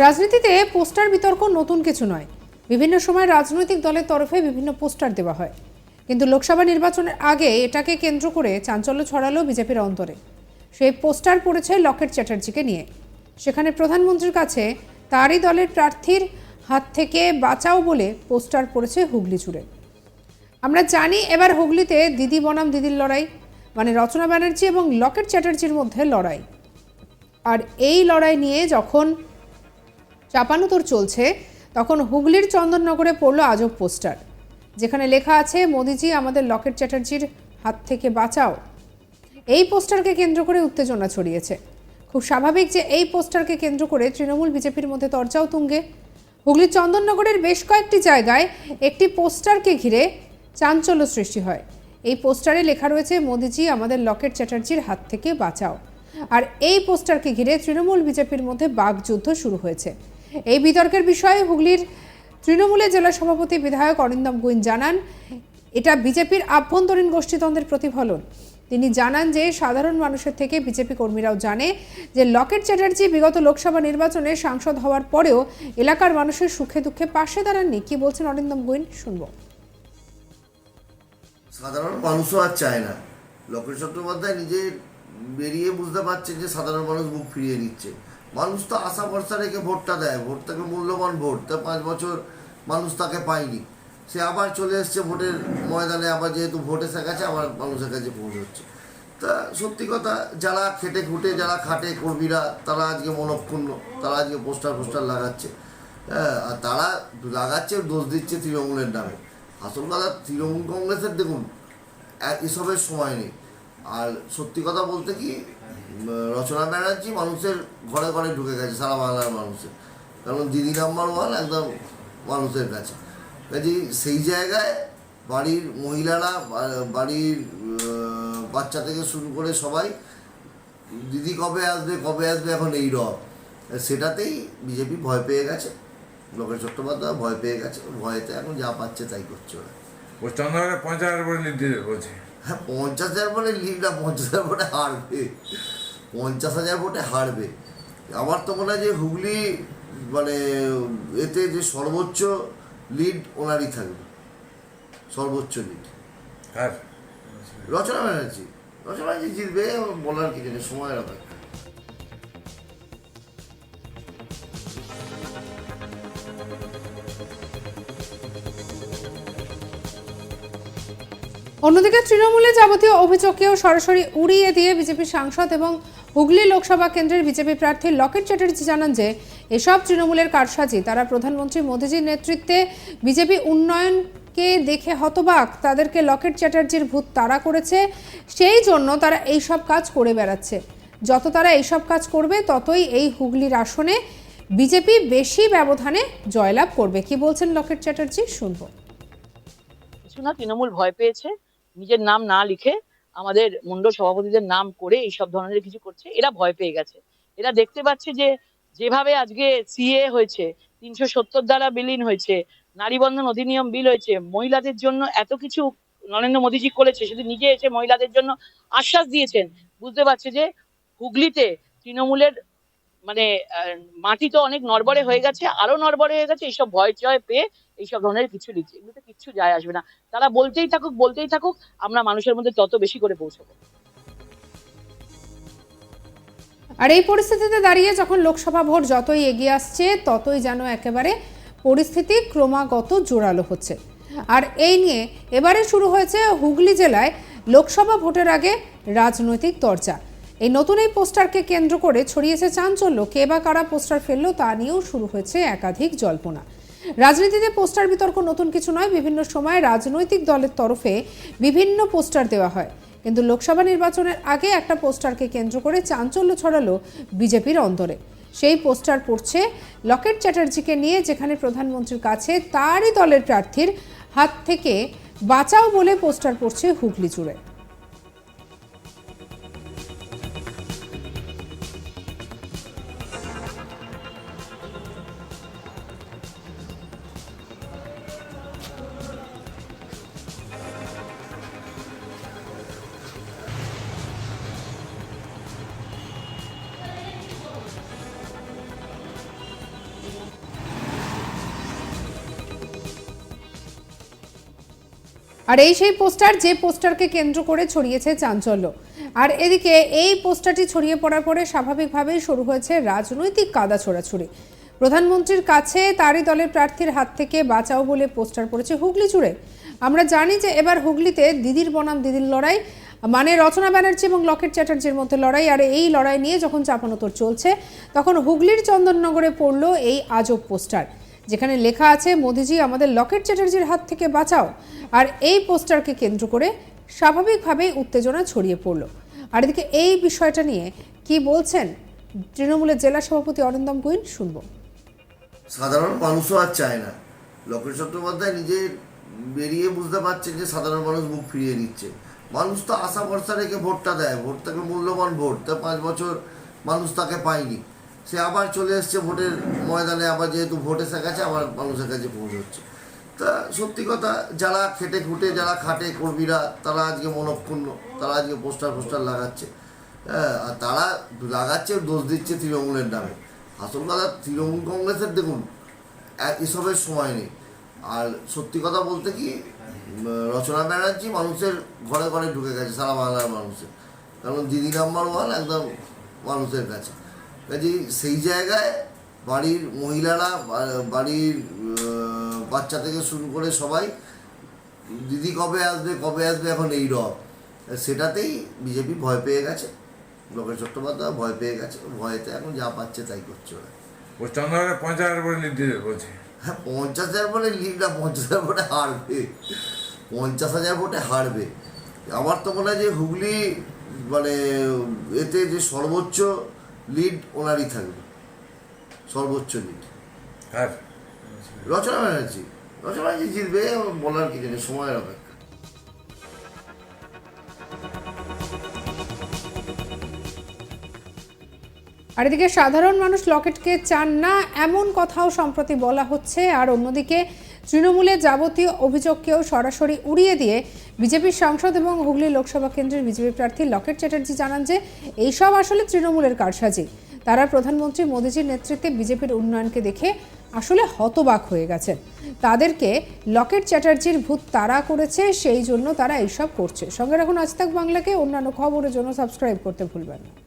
রাজনীতিতে পোস্টার বিতর্ক নতুন কিছু নয়। বিভিন্ন সময় রাজনৈতিক দলের তরফে বিভিন্ন পোস্টার দেওয়া হয়। কিন্তু লোকসভা নির্বাচনের আগে এটাকে কেন্দ্র করে চাঞ্চল্য ছড়ালো বিজেপির অন্তরে। সেই পোস্টার পড়েছে লকেট চ্যাটার্জিকে নিয়ে। সেখানে প্রধানমন্ত্রীর কাছে তারই দলের প্রার্থীর হাত থেকে বাঁচাও বলে পোস্টার পড়েছে হুগলি জুড়ে। আমরা জানি এবার হুগলিতে দিদি বনাম দিদির লড়াই মানে রচনা ব্যানার্জি এবং লকেট চ্যাটার্জির মধ্যে লড়াই। আর এই লড়াই নিয়ে যখন চাপানুতোর চলছে, তখন হুগলির চন্দননগরে পড়ল আজব পোস্টার, যেখানে লেখা আছে, মোদিজি, আমাদের লকেট চ্যাটার্জির হাত থেকে বাঁচাও। এই পোস্টারকে কেন্দ্র করে উত্তেজনা ছড়িয়েছে। খুব স্বাভাবিক যে এই পোস্টারকে কেন্দ্র করে তৃণমূল বিজেপির মধ্যে চর্চাও তুঙ্গে। হুগলির চন্দননগরের বেশ কয়েকটি জায়গায় একটি পোস্টারকে ঘিরে চাঞ্চল্য সৃষ্টি হয়। এই পোস্টারে লেখা রয়েছে, মোদিজি, আমাদের লকেট চ্যাটার্জির হাত থেকে বাঁচাও। আর এই পোস্টারকে ঘিরে তৃণমূল বিজেপির মধ্যে বাগযুদ্ধ শুরু হয়েছে। এই বিতর্কের বিষয়ে হুগলির তৃণমূলের জেলা সভাপতি বিধায়ক অরিন্দম গুইন জানান, এটা বিজেপির আভ্যন্তরীণ গোষ্ঠীদ্বন্দ্বের প্রতিফলন। তিনি জানান যে, সাধারণ মানুষের থেকে বিজেপি কর্মীরাও জানে যে, লকেট চ্যাটার্জি বিগত লোকসভা নির্বাচনে সাংসদ হওয়ার পরেও এলাকার মানুষের সুখে দুঃখে পাশে দাঁড়াননি। কি বলছেন অরিন্দম গুইন? শুনব। সাধারণ মানুষও আর চায় না। লকেট চট্টোপাধ্যায় নিজে বেরিয়ে বুঝতে পারছে যে, সাধারণ মানুষ মুখ ফিরিয়ে নিচ্ছে। মানুষ তো আশা ভরসা রেখে ভোটটা দেয়। ভোট থেকে মূল্যবান ভোট। তা পাঁচ বছর মানুষ তাকে পায়নি। সে আবার চলে এসছে ভোটের ময়দানে, আবার যেহেতু ভোট এসে গেছে, আবার মানুষের কাছে পৌঁছচ্ছে। তা সত্যি কথা, যারা খেটে খুঁটে, যারা খাটে কর্মীরা, তারা আজকে মনক্ষুণ্ণ তারা আজকে পোস্টার পোস্টার লাগাচ্ছে। হ্যাঁ আর তারা লাগাচ্ছে, দোষ দিচ্ছে তৃণমূলের নামে। আসল কথা, তৃণমূল কংগ্রেসের দেখুন এসবের সময় নেই। আর সত্যি কথা বলতে কি রচনা ব্যানার্জি মানুষের ঘরে ঘরে ঢুকে গেছে সারা বাংলার মানুষের। কারণ দিদি নাম্বার ওয়ান একদম মানুষের কাছে। কাজে সেই জায়গায় বাড়ির মহিলারা বাড়ির বাচ্চা থেকে শুরু করে সবাই দিদি কবে আসবে কবে আসবে এখন এই রব। সেটাতেই বিজেপি ভয় পেয়ে গেছে লোকের চট্টোপাধ্যায় ভয় পেয়ে গেছে ভয়েতে এখন যা পাচ্ছে তাই করছে ওরা। পঞ্চাশ হাজার লিড বলছে। হ্যাঁ পঞ্চাশ হাজার ভোটে লিড না পঞ্চাশ হাজার ভোটে হারবে। পঞ্চাশ হাজার ভোটে হারবে। আমার তো মনে হয় যে হুগলি মানে এতে যে সর্বোচ্চ লিড ওনারই থাকবে। সর্বোচ্চ লিড আর রচনা ব্যানার্জি। রচনা ব্যানার্জি জিতবে বলার কিছু নেই সময়ের অপেক্ষা। অন্যদিকে তৃণমূলে যাবতীয় অভিযোগকেও সরাসরি উড়িয়ে দিয়ে বিজেপি সাংসদ এবং হুগলি লোকসভা কেন্দ্রের বিজেপি প্রার্থী লকেট চ্যাটার্জি জানান যে, এসব তৃণমূলের কারসাজি। তারা প্রধানমন্ত্রী মোদীজির নেতৃত্বে বিজেপি উন্নয়নকে দেখে হতবাক। তাদেরকে লকেট চ্যাটার্জির ভূত তাড়া করেছে। সেই জন্য তারা এই সব কাজ করে বেড়াচ্ছে। যত তারা এইসব কাজ করবে, ততই এই হুগলির আসনে বিজেপি বেশি ব্যবধানে জয়লাভ করবে। কি বলছেন লকেট চ্যাটার্জি? শুনব। তৃণমূল ভয় পেয়েছে। নিজের নাম না লিখে আমাদের মন্ডল সভাপতিদের নাম করে এইসব ধরনের কিছু করছে, এরা ভয় পেয়ে গেছে। এরা দেখতে পাচ্ছে যে, যেভাবে আজকে সিএ হয়েছে, তিনশো সত্তর দ্বারা বিলীন হয়েছে নারী বন্ধন অধিনিয়ম বিল হয়েছে, মহিলাদের জন্য এত কিছু নরেন্দ্র মোদীজি করেছে, শুধু নিজে এসে মহিলাদের জন্য আশ্বাস দিয়েছেন। বুঝতে পারছে যে হুগলিতে তৃণমূলের মানে মাটি তো অনেক নড়বড়ে হয়ে গেছে, আরও নড়বড়ে হয়ে গেছে, এইসব ভয় চয় পেয়ে এইসব ধরনের কিছু লিখছে। এগুলোতে কিচ্ছু যায় আসবে না। তারা বলতেই থাকুক বলতেই থাকুক, আমরা মানুষের মধ্যে তত বেশি করে পৌঁছবো। আর এই পরিস্থিতিতে দাঁড়িয়ে যখন লোকসভা ভোট যতই এগিয়ে আসছে, ততই যেন একেবারে পরিস্থিতি ক্রমাগত জোরালো হচ্ছে। আর এই নিয়ে এবারে শুরু হয়েছে হুগলি জেলায় লোকসভা ভোটের আগে রাজনৈতিক চর্চা এই নতুন এই পোস্টারকে কেন্দ্র করে ছড়িয়েছে চাঞ্চল্য। কে বা কারা পোস্টার ফেলল তা নিয়েও শুরু হয়েছে একাধিক জল্পনা। রাজনীতিতে পোস্টার বিতর্ক নতুন কিছু নয়, বিভিন্ন সময় রাজনৈতিক দলের তরফে বিভিন্ন পোস্টার দেওয়া হয়। কিন্তু লোকসভা নির্বাচনের আগে একটা পোস্টারকে কেন্দ্র করে চাঞ্চল্য ছড়ালো বিজেপির অন্তরে সেই পোস্টার পড়ছে লকেট চ্যাটার্জিকে নিয়ে, যেখানে প্রধানমন্ত্রীর কাছে তারই দলের প্রার্থীর হাত থেকে বাঁচাও বলে পোস্টার পড়ছে হুগলি জুড়ে আর এই সেই পোস্টার যে পোস্টারকে কেন্দ্র করে ছড়িয়েছে চাঞ্চল্য। আর এদিকে এই পোস্টারটি ছড়িয়ে পড়ার পরে স্বাভাবিকভাবেই শুরু হয়েছে রাজনৈতিক কাদা ছোড়াছুড়ি। প্রধানমন্ত্রীর কাছে তারই দলের প্রার্থীর হাত থেকে বাঁচাও বলে পোস্টার পড়েছে হুগলি জুড়ে। আমরা জানি যে এবার হুগলিতে দিদির বনাম দিদির লড়াই মানে রচনা ব্যানার্জি এবং লকেট চ্যাটার্জির মধ্যে লড়াই, আর এই লড়াই নিয়ে যখন চাপানোতর চলছে, তখন হুগলির চন্দননগরে পড়ল এই আজব পোস্টার। যেখানে লেখা আছে, মোদিজি, আমাদের লকেট চ্যাটার্জির হাত থেকে বাঁচাও। আর এই পোস্টারকে কেন্দ্র করে স্বাভাবিকভাবেই উত্তেজনা ছড়িয়ে পড়ল। আর এদিকে এই বিষয়টা নিয়ে কি বলছেন তৃণমূলের জেলা সভাপতি অরিন্দম গুইন শুনব। সাধারণ মানুষও আর চায় না। লকেট চট্টোপাধ্যায় নিজে বেরিয়ে বুঝতে পারছে যে সাধারণ মানুষ মুখ ফিরিয়ে নিচ্ছে। মানুষ তো আশা ভরসা রেখে ভোটটা দেয়। ভোট তাকে মূল্যবান ভোট। তা পাঁচ বছর মানুষ তাকে পায়নি। সে আবার চলে এসছে ভোটের ময়দানে আবার যেহেতু ভোট এসে গেছে, আবার মানুষের কাছে পৌঁছচ্ছে তা সত্যি কথা, যারা খেটে খুঁটে, যারা খাটে কর্মীরা, তারা আজকে মনক্ষুণ্ণ তারা আজকে পোস্টার পোস্টার লাগাচ্ছে। হ্যাঁ আর তারা লাগাচ্ছে, দোষ দিচ্ছে তৃণমূলের নামে। আসল কথা, তৃণমূল কংগ্রেসের দেখুন এসবের সময় নেই। আর সত্যি কথা বলতে কি রচনা ব্যানার্জি মানুষের ঘরে ঘরে ঢুকে গেছে, সারা বাংলার মানুষের। কারণ দিদি নাম্বার ওয়ান, একদম মানুষের কাছে। কাজে সেই জায়গায় বাড়ির মহিলারা বাড়ির বাচ্চা থেকে শুরু করে সবাই দিদি কবে আসবে কবে আসবে এখন এই রব। সেটাতেই বিজেপি ভয় পেয়ে গেছে লোকেশ চট্টোপাধ্যায় ভয় পেয়ে গেছে ভয়েতে এখন যা পাচ্ছে তাই করছে ওরা। পশ্চিমবঙ্গে পঞ্চাশ হাজার করে লিড দিতে বলছে। হ্যাঁ পঞ্চাশ হাজার ভোটে লিড না পঞ্চাশ হাজার ভোটে হারবে। পঞ্চাশ হাজার ভোটে হারবে। আমার তো মনে হয় যে হুগলি মানে এতে যে সর্বোচ্চ লিড ওনারই থাকবে। সর্বোচ্চ আর? রচনা ব্যানার্জি। রচনা ব্যানার্জি জিতবে বলার কিছু নেই সময়ের অপেক্ষা। আর এদিকে সাধারণ মানুষ লকেটকে চান না এমন কথাও সম্প্রতি বলা হচ্ছে। আর অন্যদিকে তৃণমূলের যাবতীয় অভিযোগকেও সরাসরি উড়িয়ে দিয়ে বিজেপির সাংসদ এবং হুগলি লোকসভা কেন্দ্রের বিজেপি প্রার্থী লকেট চ্যাটার্জি জানান যে এইসব আসলে তৃণমূলের কারসাজি। তারা প্রধানমন্ত্রী মোদীজির নেতৃত্বে বিজেপির উন্নয়নকে দেখে আসলে হতবাক হয়ে গেছেন তাদেরকে লকেট চ্যাটার্জির ভূত তারা করেছে, সেই জন্য তারা এইসব করছে। সঙ্গে রাখুন আজ তাক বাংলাকে। অন্যান্য খবরের জন্য সাবস্ক্রাইব করতে ভুলবেন না।